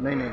ਨਹੀਂ ਨਹੀਂ।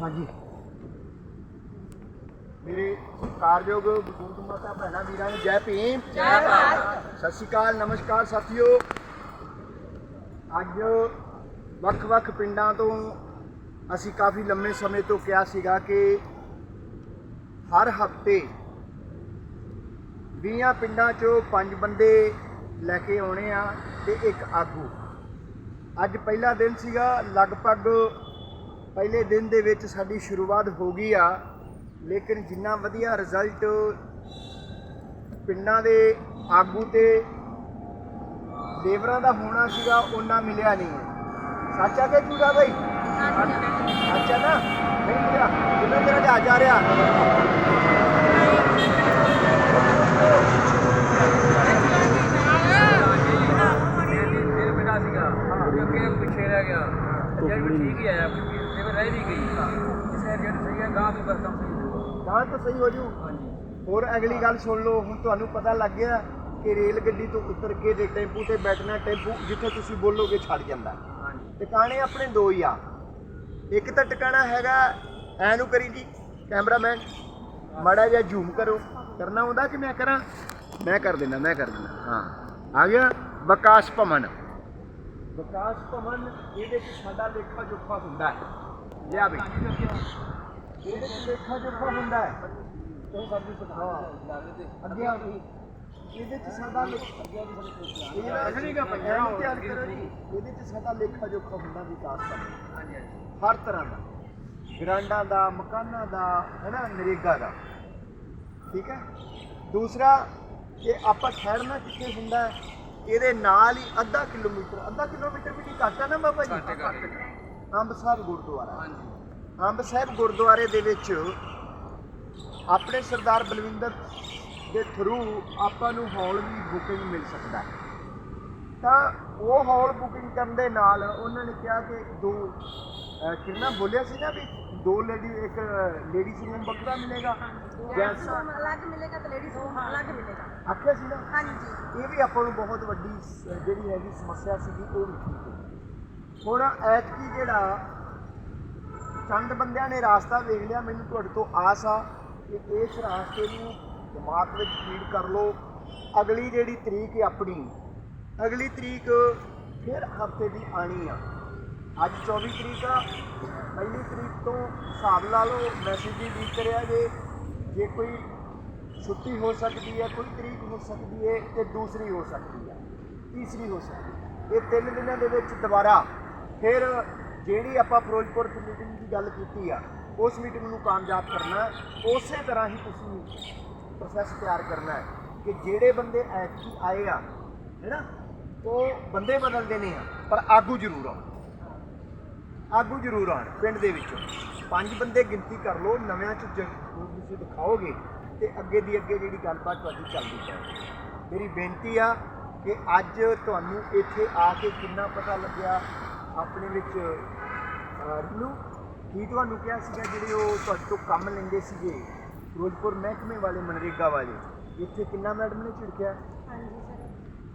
ਹਾਂਜੀ। ਮੇਰੇ ਸਤਿਕਾਰਯੋਗ ਬਜ਼ੁਰਗ ਮਾਤਾ ਭੈਣਾਂ ਵੀਰਾਂ ਨੂੰ ਜੈ ਭੀਮ। ਜੈ ਭਾਰਤ। ਸਤਿ ਸ਼੍ਰੀ ਅਕਾਲ ਨਮਸਕਾਰ ਸਾਥੀਓ। ਅੱਜ ਵੱਖ-ਵੱਖ ਪਿੰਡਾਂ ਤੋਂ ਅਸੀਂ ਕਾਫੀ ਲੰਮੇ ਸਮੇਂ ਤੋਂ ਕਿਹਾ ਸੀਗਾ ਕਿ ਹਰ ਹਫ਼ਤੇ 20 ਪਿੰਡਾਂ ਚੋਂ ਪੰਜ ਬੰਦੇ ਲੈ ਕੇ ਆਉਣੇ ਆ ਤੇ ਇੱਕ ਆਗੂ। ਅੱਜ ਪਹਿਲਾ ਦਿਨ ਸੀਗਾ ਲਗਭਗ ਪਹਿਲੇ ਦਿਨ ਦੇ ਵਿੱਚ ਸਾਡੀ ਸ਼ੁਰੂਆਤ ਹੋ ਗਈ ਆ ਲੇਕਿਨ ਜਿੰਨਾ ਵਧੀਆ ਰਿਜ਼ਲਟ ਪਿੰਡਾਂ ਦੇ ਆਗੂ ਤੇ ਲੇਬਰਾਂ ਦਾ ਹੋਣਾ ਸੀਗਾ ਉਹਨਾਂ ਮਿਲਿਆ ਨਹੀਂ। ਸੱਚਾ ਕਿ ਝੂਠਾ ਬਈ? ਅੱਛਾ ਨਾ? ਨਹੀਂ ਮਿਲਿਆ ਕਿਵੇਂ ਤੇਰਾ ਜਹਾਜ਼ ਆ ਰਿਹਾ ਅੱਗੇ ਪਿੱਛੇ ਰਹਿ ਗਿਆ। ਜਦ ਵੀ ਠੀਕ ਹੀ ਆਇਆ। ਰਹਿ ਗਈ। ਇਸੇ ਸਹੀ ਹੈ ਗਾਂ ਵੀ ਬਰਕਮ ਸਹੀ ਤਾਂ ਤਾਂ ਸਹੀ ਹੋ ਜੂ। ਹਾਂਜੀ। ਹੋਰ ਅਗਲੀ ਗੱਲ ਸੁਣ ਲਓ ਹੁਣ ਤੁਹਾਨੂੰ ਪਤਾ ਲੱਗ ਗਿਆ ਕਿ ਰੇਲ ਗੱਡੀ ਤੋਂ ਉਤਰ ਕੇ ਤੇ ਟੈਂਪੂ ਤੇ ਬੈਠਣਾ ਟੈਂਪੂ ਜਿੱਥੇ ਤੁਸੀਂ ਬੋਲੋਗੇ ਛੱਡ ਜਾਂਦਾ। ਹਾਂਜੀ। ਟਿਕਾਣੇ ਆਪਣੇ ਦੋ ਹੀ ਆ। ਇੱਕ ਤਾਂ ਟਿਕਾਣਾ ਹੈਗਾ ਐ ਨੂੰ ਕਰੀ ਜੀ ਕੈਮਰਾਮੈਨ। ਮਾੜਾ ਜਿਹਾ ਜ਼ੂਮ ਕਰੋ। ਕਰਨਾ ਹੁੰਦਾ ਕਿ ਮੈਂ ਕਰਾਂ? ਮੈਂ ਕਰ ਦਿੰਦਾ ਮੈਂ ਕਰ ਦਿੰਦਾ। ਹਾਂ। ਆ ਗਿਆ ਵਿਕਾਸ ਭਵਨ। ਵਿਕਾਸ ਭਵਨ ਇਹਦੇ ਚ ਸਾਡਾ ਲੇਖਾ ਜੋਖਾ ਹੁੰਦਾ ਹੈ। ਲਿਆ ਬਈ ਇਹਦੇ ਚ ਲੇਖਾ ਜੋਖਾ ਹੁੰਦਾ ਹੈ ਤੂੰ ਸਾਡੀ ਸਿਖਾ ਅੱਗੇ ਆ ਗਈ ਇਹਦੇ ਚ ਸਾਡਾ ਲੇਖਾ ਇਹ ਰੱਖਣੀਗਾ ਪੰਜਾਹ ਤਿਆਰ ਕਰੋ ਜੀ ਇਹਦੇ ਚ ਸਾਡਾ ਲੇਖਾ ਜੋਖਾ ਹੁੰਦਾ ਵਿਕਾਸ ਦਾ। ਹਾਂਜੀ ਹਾਂਜੀ। ਹਰ ਤਰ੍ਹਾਂ ਦਾ। ਗਰਾਂਡਾਂ ਦਾ ਮਕਾਨਾਂ ਦਾ ਹੈਨਾ ਨਰੇਗਾ ਦਾ। ਠੀਕ ਹੈ? ਦੂਸਰਾ ਇਹ ਆਪਾਂ ਠਹਿਰਨਾ ਕਿੱਥੇ ਹੁੰਦਾ ਹੈ? ਇਹਦੇ ਨਾਲ ਹੀ ਅੱਧਾ ਕਿਲੋਮੀਟਰ ਅੱਧਾ ਕਿਲੋਮੀਟਰ ਵੀ ਨਹੀਂ ਘੱਟ ਹੈ ਨਾ ਬਾਬਾ ਜੀ? ਹੈ, ਅੰਬ ਸਾਹਿਬ ਗੁਰਦੁਆਰਾ। ਹਾਂਜੀ। ਅੰਬ ਸਾਹਿਬ ਗੁਰਦੁਆਰੇ ਦੇ ਵਿੱਚ ਆਪਣੇ ਸਰਦਾਰ ਬਲਵਿੰਦਰ ਦੇ ਥਰੂ ਆਪਾਂ ਨੂੰ ਹਾਲ ਵੀ ਬੁਕਿੰਗ ਮਿਲ ਸਕਦਾ ਹੈ। ਤਾਂ ਉਹ ਹਾਲ ਬੁਕਿੰਗ ਕਰਨ ਦੇ ਨਾਲ ਉਹਨਾਂ ਨੇ ਕਿਹਾ ਕਿ ਦੋ ਕਿੰਨਾ ਬੋਲਿਆ ਸੀ ਨਾ ਵੀ ਦੋ ਲੇਡੀ ਇੱਕ ਲੇਡੀਜ਼ ਰੂਮ ਬੱਕਰਾ ਮਿਲੇਗਾ ਜੈਂਟਸ ਅਲੱਗ ਮਿਲੇਗਾ ਤੇ ਲੇਡੀਜ਼ ਨੂੰ ਅਲੱਗ ਮਿਲੇਗਾ। ਆਖਿਆ ਸੀ ਨਾ ਹਾਂਜੀ। ਇਹ ਵੀ ਆਪਾਂ ਨੂੰ ਬਹੁਤ ਵੱਡੀ ਜਿਹੜੀ ਹੈਗੀ ਸਮੱਸਿਆ ਸੀਗੀ ਉਹ ਵੀ ਠੀਕ ਹੋ ਹੁਣ ਐਤਕੀ ਜਿਹੜਾ ਚੰਦ ਬੰਦਿਆਂ ਨੇ ਰਾਸਤਾ ਵੇਖ ਲਿਆ, ਮੈਨੂੰ ਤੁਹਾਡੇ ਤੋਂ ਆਸ ਆ ਕਿ ਇਸ ਰਾਸਤੇ ਨੂੰ ਦਿਮਾਗ ਵਿੱਚ ਫੀਡ ਕਰ ਲਓ। ਅਗਲੀ ਜਿਹੜੀ ਤਰੀਕ ਹੈ ਆਪਣੀ, ਅਗਲੀ ਤਰੀਕ ਫਿਰ ਹਫ਼ਤੇ ਦੀ ਆਣੀ ਆ। ਅੱਜ 24 ਤਰੀਕ ਆ, ਪਹਿਲੀ ਤਰੀਕ ਤੋਂ ਹਿਸਾਬ ਲਾ ਲਓ ਮੈਸੇਜ ਵੀ ਲੀਕ ਕਰਿਆ ਜੇ। ਜੇ ਕੋਈ ਛੁੱਟੀ ਹੋ ਸਕਦੀ ਹੈ, ਕੋਈ ਤਰੀਕ ਹੋ ਸਕਦੀ ਹੈ, ਤੇ ਦੂਸਰੀ ਹੋ ਸਕਦੀ ਹੈ ਤੀਸਰੀ ਹੋ ਸਕਦੀ ਹੈ ਇਹ ਤਿੰਨ ਦਿਨਾਂ ਦੇ ਵਿੱਚ ਦੁਬਾਰਾ ਫਿਰ ਜਿਹੜੀ ਆਪਾਂ ਫਿਰੋਜ਼ਪੁਰ ਚ ਮੀਟਿੰਗ ਦੀ ਗੱਲ ਕੀਤੀ ਆ, ਉਸ ਮੀਟਿੰਗ ਨੂੰ ਕਾਮਯਾਬ ਕਰਨਾ ਹੈ। ਉਸੇ ਤਰ੍ਹਾਂ ਹੀ ਤੁਸੀਂ ਪ੍ਰੋਸੈਸ ਤਿਆਰ ਕਰਨਾ ਹੈ ਕਿ ਜਿਹੜੇ ਬੰਦੇ ਐਤਕੀ ਆਏ ਆ ਹੈਨਾ ਉਹ ਬੰਦੇ ਬਦਲਦੇ ਨਹੀਂ ਆ, ਪਰ ਆਗੂ ਜ਼ਰੂਰ ਆ ਆਗੂ ਜ਼ਰੂਰ ਆਣ ਪਿੰਡ ਦੇ ਵਿੱਚੋਂ। ਪੰਜ ਬੰਦੇ ਗਿਣਤੀ ਕਰ ਲਓ, ਨਵਿਆਂ ਚ ਜ਼ਰੂਰ ਤੁਸੀਂ ਦਿਖਾਓਗੇ ਤੇ ਅੱਗੇ ਦੀ ਅੱਗੇ ਜਿਹੜੀ ਗੱਲਬਾਤ ਤੁਹਾਡੀ ਚੱਲਦੀ ਜਾਏ ਮੇਰੀ ਬੇਨਤੀ ਆ ਕਿ ਅੱਜ ਤੁਹਾਨੂੰ ਇੱਥੇ ਆ ਕੇ ਕਿੰਨਾ ਪਤਾ ਲੱਗਿਆ ਆਪਣੇ ਵਿੱਚ ਰਲੂ ਕੀ ਤੁਹਾਨੂੰ ਕਿਹਾ ਸੀਗਾ ਜਿਹੜੇ ਉਹ ਤੁਹਾਡੇ ਤੋਂ ਕੰਮ ਲੈਂਦੇ ਸੀਗੇ? ਫਿਰੋਜ਼ਪੁਰ ਮਹਿਕਮੇ ਵਾਲੇ ਮਨਰੇਗਾ ਵਾਲੇ। ਇੱਥੇ ਕਿੰਨਾ ਮੈਡਮ ਨੇ ਝਿੜਕਿਆ? ਹਾਂਜੀ ਸਰ।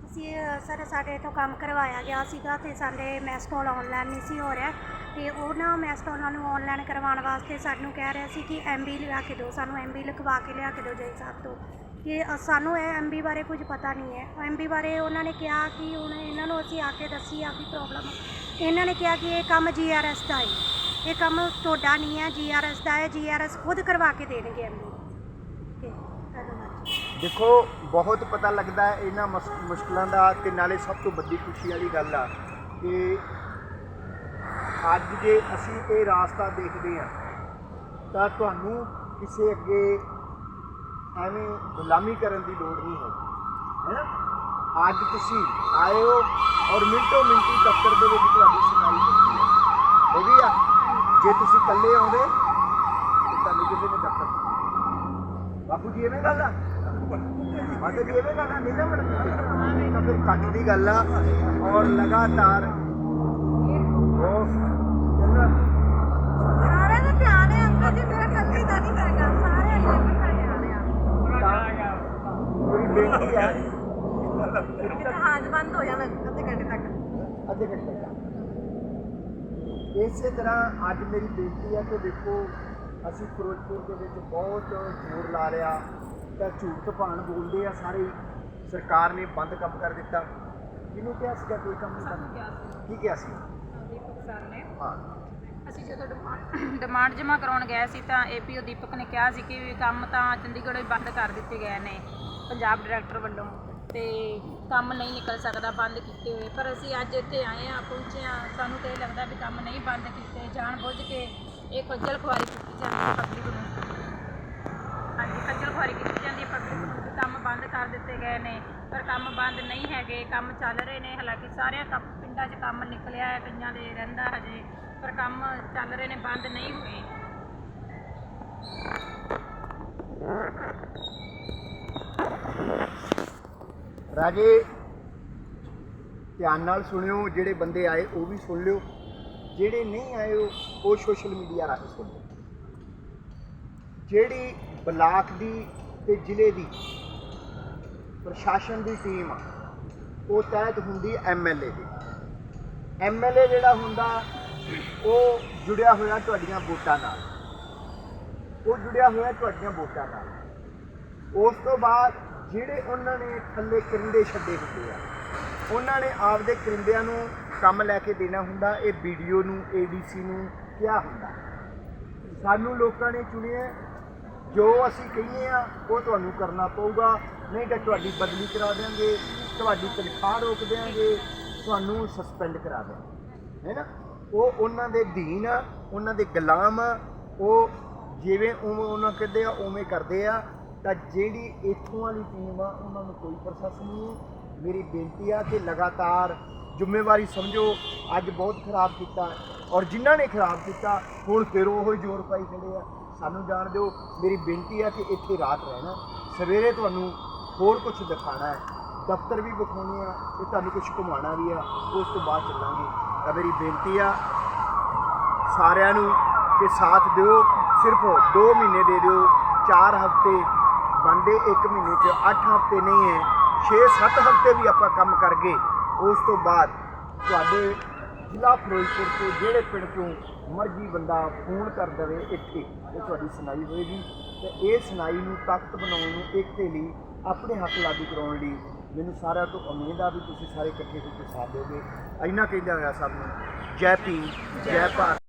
ਅਸੀਂ ਸਰ, ਸਾਡੇ ਤੋਂ ਕੰਮ ਕਰਵਾਇਆ ਗਿਆ ਸੀਗਾ ਤੇ ਸਾਡੇ ਮੈਸਟੋਲ ਆਨਲਾਈਨ ਨਹੀਂ ਸੀ ਹੋ ਰਿਹਾ। ਤੇ ਉਹਨਾਂ ਮੈਸਟੋਲਾਂ ਨੂੰ ਆਨਲਾਈਨ ਕਰਵਾਉਣ ਵਾਸਤੇ ਸਾਨੂੰ ਕਹਿ ਰਿਹਾ ਸੀ ਕਿ ਐਮਬੀ ਲਿਆ ਕੇ ਦਿਓ, ਸਾਨੂੰ ਐਮਬੀ ਲਿਖਵਾ ਕੇ ਲਿਆ ਕੇ ਦਿਓ ਜੈ ਸਾਹਿਬ ਤੋਂ। ਕਿ ਸਾਨੂੰ ਇਹ ਐਮਬੀ ਬਾਰੇ ਕੁਝ ਪਤਾ ਨਹੀਂ ਹੈ। ਐਮਬੀ ਬਾਰੇ ਉਹਨਾਂ ਨੇ ਕਿਹਾ ਕਿ ਹੁਣ ਇਹਨਾਂ ਨੂੰ ਅਸੀਂ ਆ ਕੇ ਦੱਸੀ ਆ ਆਪਦੀ ਪ੍ਰੋਬਲਮ ਇਹਨਾਂ ਨੇ ਕਿਹਾ ਕਿ ਇਹ ਕੰਮ ਜੀਆਰਐਸ ਦਾ ਹੈ ਇਹ ਕੰਮ ਤੁਹਾਡਾ ਨਹੀਂ ਹੈ ਜੀਆਰਐਸ ਦਾ ਹੈ ਜੀਆਰਐਸ ਖੁਦ ਕਰਵਾ ਕੇ ਦੇਣਗੇ ਐਮਬੀ ਤੇ ਧੰਨਵਾਦ ਜੀ ਦੇਖੋ, ਬਹੁਤ ਪਤਾ ਲੱਗਦਾ ਹੈ ਇਹਨਾਂ ਮਸ- ਮੁਸ਼ਕਲਾਂ ਦਾ ਤੇ ਨਾਲੇ ਸਭ ਤੋਂ ਵੱਡੀ ਖੁਸ਼ੀ ਵਾਲੀ ਗੱਲ ਆ ਕਿ ਅੱਜ ਜੇ ਅਸੀਂ ਇਹ ਰਾਸਤਾ ਦੇਖਦੇ ਹਾਂ, ਤਾਂ ਤੁਹਾਨੂੰ ਕਿਸੇ ਅੱਗੇ ਐਵੇਂ ਗੁਲਾਮੀ ਕਰਨ ਦੀ ਲੋੜ ਨਹੀਂ ਹੈ। ਹੈਨਾ ਅੱਜ ਤੁਸੀਂ ਆਏ ਹੋ ਔਰ ਮਿੰਟੋ ਮਿੰਟੀ ਦਫ਼ਤਰ ਦੇ ਵਿੱਚ ਤੁਹਾਡੀ ਸੁਣਾਈ ਹੁੰਦੀ ਹੈ। ਹੋ ਗਈ ਆ। ਜੇ ਤੁਸੀਂ ਇਕੱਲੇ ਆਉਂਦੇ ਤੇ ਤੁਹਾਨੂੰ ਕਿਸੇ ਨੇ ਦਫ਼ਤਰ ਬਾਪੂ ਜੀ ਐਵੇਂ ਗੱਲ ਆ? ਮਾਤਾ ਜੀ ਐਵੇਂ ਗੱਲ ਆ? ਨਹੀਂ ਨਾ ਬਣਦੀ। ਤਾਂ ਫਿਰ ਕੱਟ ਦੀ ਗੱਲ ਆ। ਔਰ ਲਗਾਤਾਰ ਉਹ ਕਹਿੰਦਾ ਸਾਰਿਆਂ ਦਾ ਧਿਆਨ ਹੈ ਅੰਕਲ ਜੀ ਮੇਰਾ ਕੱਲੀ ਦਾ ਨਹੀਂ ਹੈਗਾ। ਸਾਰੇ ਅੰਕਲ ਦਾ ਧਿਆਨ ਹੈ ਮੇਰੀ ਬੇਨਤੀ ਹੈ? ਜਹਾਜ਼ ਬੰਦ ਹੋ ਜਾਣਾ ਅੱਧੇ ਘੰਟੇ ਤੱਕ। ਅੱਧੇ ਘੰਟੇ ਤੱਕ। ਇਸੇ ਤਰ੍ਹਾਂ ਅੱਜ ਮੇਰੀ ਬੇਨਤੀ ਹੈ ਕਿ ਦੇਖੋ ਅਸੀਂ ਫਿਰੋਜ਼ਪੁਰ ਦੇ ਵਿੱਚ ਬਹੁਤ ਜ਼ੋਰ ਲਾ ਲਿਆ। ਤਾਂ ਝੂਠ ਭਾਣ ਬੋਲਦੇ ਆ ਸਾਰੇ। ਸਰਕਾਰ ਨੇ ਬੰਦ ਕੰਮ ਕਰ ਦਿੱਤਾ। ਕਿਹਨੂੰ ਕਿਹਾ ਸੀਗਾ ਕੋਈ ਕੰਮ ਨਹੀਂ ਕਰਨਾ? ਕੀ ਕਿਹਾ ਸੀ? ਦੀਪਕ ਸਰ ਨੇ। ਹਾਂ। ਅਸੀਂ ਜਦੋਂ ਡਿਮਾਂਡ ਡਿਮਾਂਡ ਜਮ੍ਹਾਂ ਕਰਾਉਣ ਗਏ ਸੀ ਤਾਂ ਏਪੀਓ ਦੀਪਕ ਨੇ ਕਿਹਾ ਸੀ ਕਿ ਵੀ ਕੰਮ ਤਾਂ ਚੰਡੀਗੜ੍ਹ ਵਿੱਚ ਬੰਦ ਕਰ ਦਿੱਤੇ ਗਏ ਨੇ ਪੰਜਾਬ ਡਾਇਰੈਕਟਰ ਵੱਲੋਂ। ਤੇ ਕੰਮ ਨਹੀਂ ਨਿਕਲ ਸਕਦਾ, ਬੰਦ ਕੀਤੇ ਹੋਏ। ਪਰ ਅਸੀਂ ਅੱਜ ਇੱਥੇ ਆਏ ਆ ਪਹੁੰਚੇ ਆ ਸਾਨੂੰ ਤੇ ਇਹ ਲੱਗਦਾ ਵੀ ਕੰਮ ਨਹੀਂ ਬੰਦ ਕੀਤੇ, ਜਾਣ ਬੁੱਝ ਕੇ ਇਹ ਖੱਜਲ ਖੁਆਰੀ ਕੀਤੀ ਜਾਂਦੀ ਹੈ ਪਬਲਿਕ ਨੂੰ। ਹਾਂਜੀ, ਖੱਜਲ ਖੁਆਰੀ ਕੀਤੀ ਜਾਂਦੀ ਹੈ ਪਬਲਿਕ ਨੂੰ ਵੀ ਕੰਮ ਬੰਦ ਕਰ ਦਿੱਤੇ ਗਏ ਨੇ। ਪਰ ਕੰਮ ਬੰਦ ਨਹੀਂ ਹੈਗੇ, ਕੰਮ ਚੱਲ ਰਹੇ ਨੇ। ਹਾਲਾਂਕਿ ਸਾਰਿਆਂ ਕੰਮ, ਪਿੰਡਾਂ 'ਚ ਕੰਮ ਨਿਕਲਿਆ ਹੈ, ਕਈਆਂ ਦੇ ਰਹਿੰਦਾ ਹਜੇ, ਪਰ ਕੰਮ ਚੱਲ ਰਹੇ ਨੇ, ਬੰਦ ਨਹੀਂ ਹੋਏ। ਰਾਜੇ, ਧਿਆਨ ਨਾਲ ਸੁਣਿਓ, ਜਿਹੜੇ ਬੰਦੇ ਆਏ ਉਹ ਵੀ ਸੁਣ ਲਿਓ। ਜਿਹੜੇ ਨਹੀਂ ਆਏ ਉਹ ਸੋਸ਼ਲ ਮੀਡੀਆ ਰਾਹੀਂ ਸੁਣ ਲਿਓ। ਜਿਹੜੀ ਬਲਾਕ ਦੀ ਤੇ ਜ਼ਿਲ੍ਹੇ ਦੀ ਪ੍ਰਸ਼ਾਸਨ ਦੀ ਟੀਮ ਆ, ਉਹ ਤਹਿਤ ਹੁੰਦੀ ਐਮਐਲਏ ਦੀ। ਐਮਐਲਏ ਜਿਹੜਾ ਹੁੰਦਾ, ਉਹ ਜੁੜਿਆ ਹੋਇਆ ਤੁਹਾਡੀਆਂ ਵੋਟਾਂ ਨਾਲ। ਉਹ ਜੁੜਿਆ ਹੋਇਆ ਤੁਹਾਡੀਆਂ ਵੋਟਾਂ ਨਾਲ। ਉਸ ਤੋਂ ਬਾਅਦ ਜਿਹੜੇ ਉਹਨਾਂ ਨੇ ਥੱਲੇ ਕਰਿੰਦੇ ਛੱਡੇ ਹੁੰਦੇ ਆ, ਉਹਨਾਂ ਨੇ ਆਪਦੇ ਕਰਿੰਦਿਆਂ ਨੂੰ ਕੰਮ ਲੈ ਕੇ ਦੇਣਾ ਹੁੰਦਾ, ਇਹ ਵੀਡੀਓ ਨੂੰ ਏਡੀਸੀ ਨੂੰ ਕਿਹਾ ਹੁੰਦਾ। ਸਾਨੂੰ ਲੋਕਾਂ ਨੇ ਚੁਣਿਆ, ਜੋ ਅਸੀਂ ਕਹੀਏ ਆ, ਉਹ ਤੁਹਾਨੂੰ ਕਰਨਾ ਪਊਗਾ। ਨਹੀਂ ਤਾਂ ਤੁਹਾਡੀ ਬਦਲੀ ਕਰਾ ਦੇਵਾਂਗੇ ਤੁਹਾਡੀ ਤਨਖਾਹ ਰੋਕ ਦੇਵਾਂਗੇ ਤੁਹਾਨੂੰ ਸਸਪੈਂਡ ਕਰਾ ਦੇਵਾਂਗੇ ਹੈ ਨਾ? ਉਹ ਉਹਨਾਂ ਦੇ ਦੀਨ ਆ, ਉਹਨਾਂ ਦੇ ਗੁਲਾਮ ਆ, ਉਹ ਜਿਵੇਂ ਉਵੇਂ ਉਹਨਾਂ ਕਹਿੰਦੇ ਆ, ਉਵੇਂ ਕਰਦੇ ਆ। ਤਾਂ ਜਿਹੜੀ ਇੱਥੋਂ ਵਾਲੀ ਟੀਮ ਆ, ਉਹਨਾਂ ਨੂੰ ਕੋਈ ਪ੍ਰੋਸੈਸ ਨਹੀਂ ਹੈ। ਮੇਰੀ ਬੇਨਤੀ ਆ ਕਿ ਲਗਾਤਾਰ ਜ਼ਿੰਮੇਵਾਰੀ ਸਮਝੋ, ਅੱਜ ਬਹੁਤ ਖਰਾਬ ਕੀਤਾ ਔਰ ਜਿਨ੍ਹਾਂ ਨੇ ਖਰਾਬ ਕੀਤਾ, ਹੁਣ ਫਿਰ ਉਹ ਹੀ ਜ਼ੋਰ ਪਾਈ ਖੜੇ ਆ। ਸਾਨੂੰ ਜਾਣ ਦਿਓ, ਮੇਰੀ ਬੇਨਤੀ ਆ ਕਿ ਇੱਥੇ ਰਾਤ ਰਹਿਣਾ। ਸਵੇਰੇ ਤੁਹਾਨੂੰ ਹੋਰ ਕੁਝ ਦਿਖਾਣਾ ਹੈ। ਦਫ਼ਤਰ ਵੀ ਵਿਖਾਉਣੇ ਆ ਤੇ ਤੁਹਾਨੂੰ ਕੁਝ ਘੁਮਾਉਣਾ ਵੀ ਆ, ਉਸ ਤੋਂ ਬਾਅਦ ਚੱਲਾਂਗੇ। ਤਾਂ ਮੇਰੀ ਬੇਨਤੀ ਆ ਸਾਰਿਆਂ ਨੂੰ ਕਿ ਸਾਥ ਦਿਓ, ਸਿਰਫ 2 ਮਹੀਨੇ ਦੇ ਦਿਓ 4 ਹਫ਼ਤੇ ਬੰਦੇ 1 ਮਹੀਨੇ 'ਚ 8 ਹਫ਼ਤੇ ਨਹੀਂ ਹੈ 6-7 ਹਫ਼ਤੇ ਵੀ ਆਪਾਂ ਕੰਮ ਕਰ ਗਏ। ਉਸ ਤੋਂ ਬਾਅਦ ਤੁਹਾਡੇ ਜ਼ਿਲ੍ਹਾ ਫਿਰੋਜ਼ਪੁਰ ਤੋਂ ਜਿਹੜੇ ਪਿੰਡ ਤੋਂ ਮਰਜ਼ੀ ਬੰਦਾ ਫੋਨ ਕਰ ਦੇਵੇ ਇੱਥੇ ਤੇ ਤੁਹਾਡੀ ਸੁਣਾਈ ਹੋਏਗੀ। ਤੇ ਇਹ ਸੁਣਾਈ ਨੂੰ ਤਾਕਤ ਬਣਾਉਣ ਨੂੰ ਇੱਕਤੇ ਲਈ ਆਪਣੇ ਹੱਕ ਲਾਗੂ ਕਰਾਉਣ ਲਈ ਮੈਨੂੰ ਸਾਰਿਆਂ ਤੋਂ ਉਮੀਦ ਆ ਵੀ ਤੁਸੀਂ ਸਾਰੇ ਇਕੱਠੇ ਹੋ ਕੇ ਸਾਥ ਦਿਓਗੇ। ਇੰਨਾ ਕਹਿੰਦਾ ਹੋਇਆ ਸਭ ਨੂੰ, ਜੈ ਭੀਮ, ਜੈ ਭਾਰਤ।